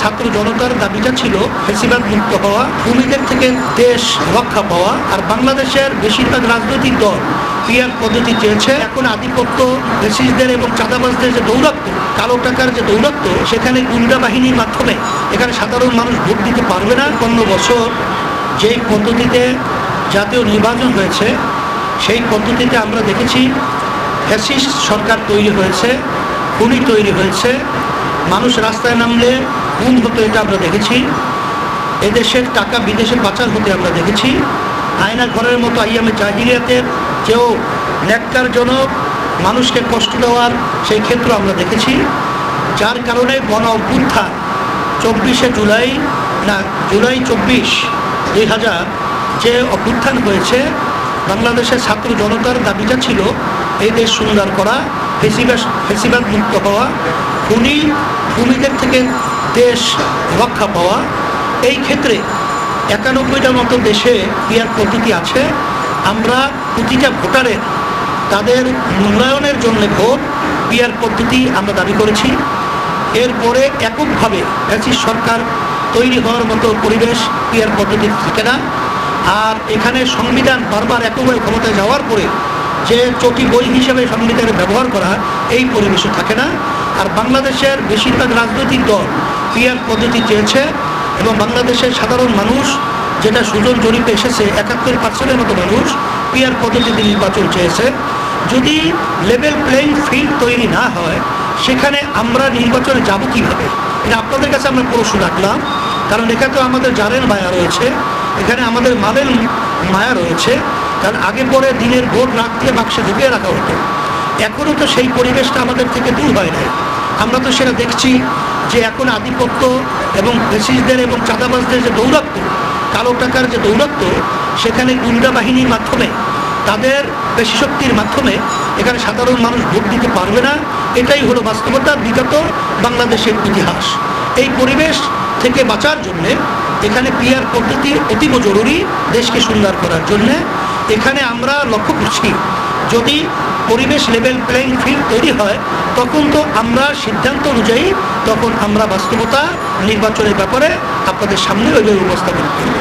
ছাত্র জনতার দাবিটা ছিল ফেসিবাদ মুক্ত হওয়া, ভূমিদের থেকে দেশ রক্ষা পাওয়া, আর বাংলাদেশের বেশিরভাগ রাজনৈতিক দল পিয়ার পদ্ধতি চেয়েছে। এখন আধিপত্য ফেসিসদের এবং চাঁদাবাজদের যে দৌরাত্ম কালো টাকার যে দৌরাত্ম সেখানে গুন্ডা বাহিনীর মাধ্যমে এখানে সাধারণ মানুষ ভোট দিতে পারবে না। পনেরো বছর যেই পদ্ধতিতে জাতীয় নির্বাচন হয়েছে, সেই পদ্ধতিতে আমরা দেখেছি ফ্যাসিস্ট সরকার তৈরি হয়েছে, খুনি তৈরি হয়েছে। মানুষ রাস্তায় নামলে গুম হতো এটা আমরা দেখেছি, এদেশের টাকা বিদেশে পাচার হতে আমরা দেখেছি। আয়না ঘরের মতো আইয়ামে জাহিরিয়াতের কেউ ন্যাক্কারজনক মানুষকে কষ্ট দেওয়ার সেই ক্ষেত্র আমরা দেখেছি। যার কারণে গণ অভ্যুত্থান চব্বিশে জুলাই, না, জুলাই চব্বিশ দুই হাজার যে অভ্যুত্থান হয়েছে, বাংলাদেশের ছাত্র জনতার দাবিটা ছিল এই দেশ সুন্দর করা, ফেসিবাস, ফেসিবাদ মুক্ত হওয়া। খুনি ভূমিদের থেকে দেশ রক্ষা পাওয়া। এই ক্ষেত্রে একানব্বইটার মতো দেশে পিয়ার পদ্ধতি আছে? আমরা প্রতিটা ভোটারের তাদের মূল্যায়নের জন্য ভোট পিয়ার পদ্ধতি আমরা দাবি করেছি। এরপরে এককভাবে ব্যাচিস সরকার তৈরি হওয়ার মতো পরিবেশ পিয়ার পদ্ধতি থাকে না। আর এখানে সংবিধান বারবার এককভাবে ক্ষমতায় যাওয়ার পরে যে চটি বই হিসেবে সংবিধানের ব্যবহার করা, এই পরিবেশে থাকে না। আর বাংলাদেশের বেশিরভাগ রাজনৈতিক দল পিয়ার পদ্ধতি চেয়েছে এবং বাংলাদেশের সাধারণ মানুষ যেটা সুজন জরিপে এসেছে, একাত্তর পার্সেন্টের মতো মানুষ পিয়ার পদ্ধতিতে নির্বাচন চেয়েছে। যদি লেভেল প্লেইং ফিল্ড তৈরি না হয়, সেখানে আমরা নির্বাচনে যাব কীভাবে? এটা আপনাদের কাছে আমরা প্রশ্ন রাখলাম। কারণ এখানে তো আমাদের জারের মায়া রয়েছে, এখানে আমাদের মালের মায়া রয়েছে। কারণ আগে পরে দিনের ভোট রাখতে বাক্সে ঢুকিয়ে রাখা হতো। এখনও তো সেই পরিবেশটা আমাদের থেকে দূর হয় নাই। আমরা তো সেটা দেখছি যে এখন আধিপত্য এবং ব্রিটিশদের এবং চাঁদাবাজদের যে দৌরাত্ম, কালো টাকার যে দৌরাত্ম, সেখানে গুন্ডা বাহিনীর মাধ্যমে, তাদের পেশি শক্তির মাধ্যমে এখানে সাধারণ মানুষ ভোট দিতে পারবে না। এটাই হলো বাস্তবতা, বিগত বাংলাদেশের ইতিহাস। এই পরিবেশ থেকে বাঁচার জন্যে এখানে পিয়ার পদ্ধতি অতীব জরুরি দেশকে সুন্দর করার জন্যে। এখানে আমরা লক্ষ্য করছি, যদি পরিবেশ লেভেল প্লেইং ফিল্ড তৈরি হয়, তখন তো আমরা সিদ্ধান্ত অনুযায়ী তখন আমরা বাস্তবতা নির্বাচনের ব্যাপারে আপনাদের সামনে ওইভাবে উপস্থাপন করব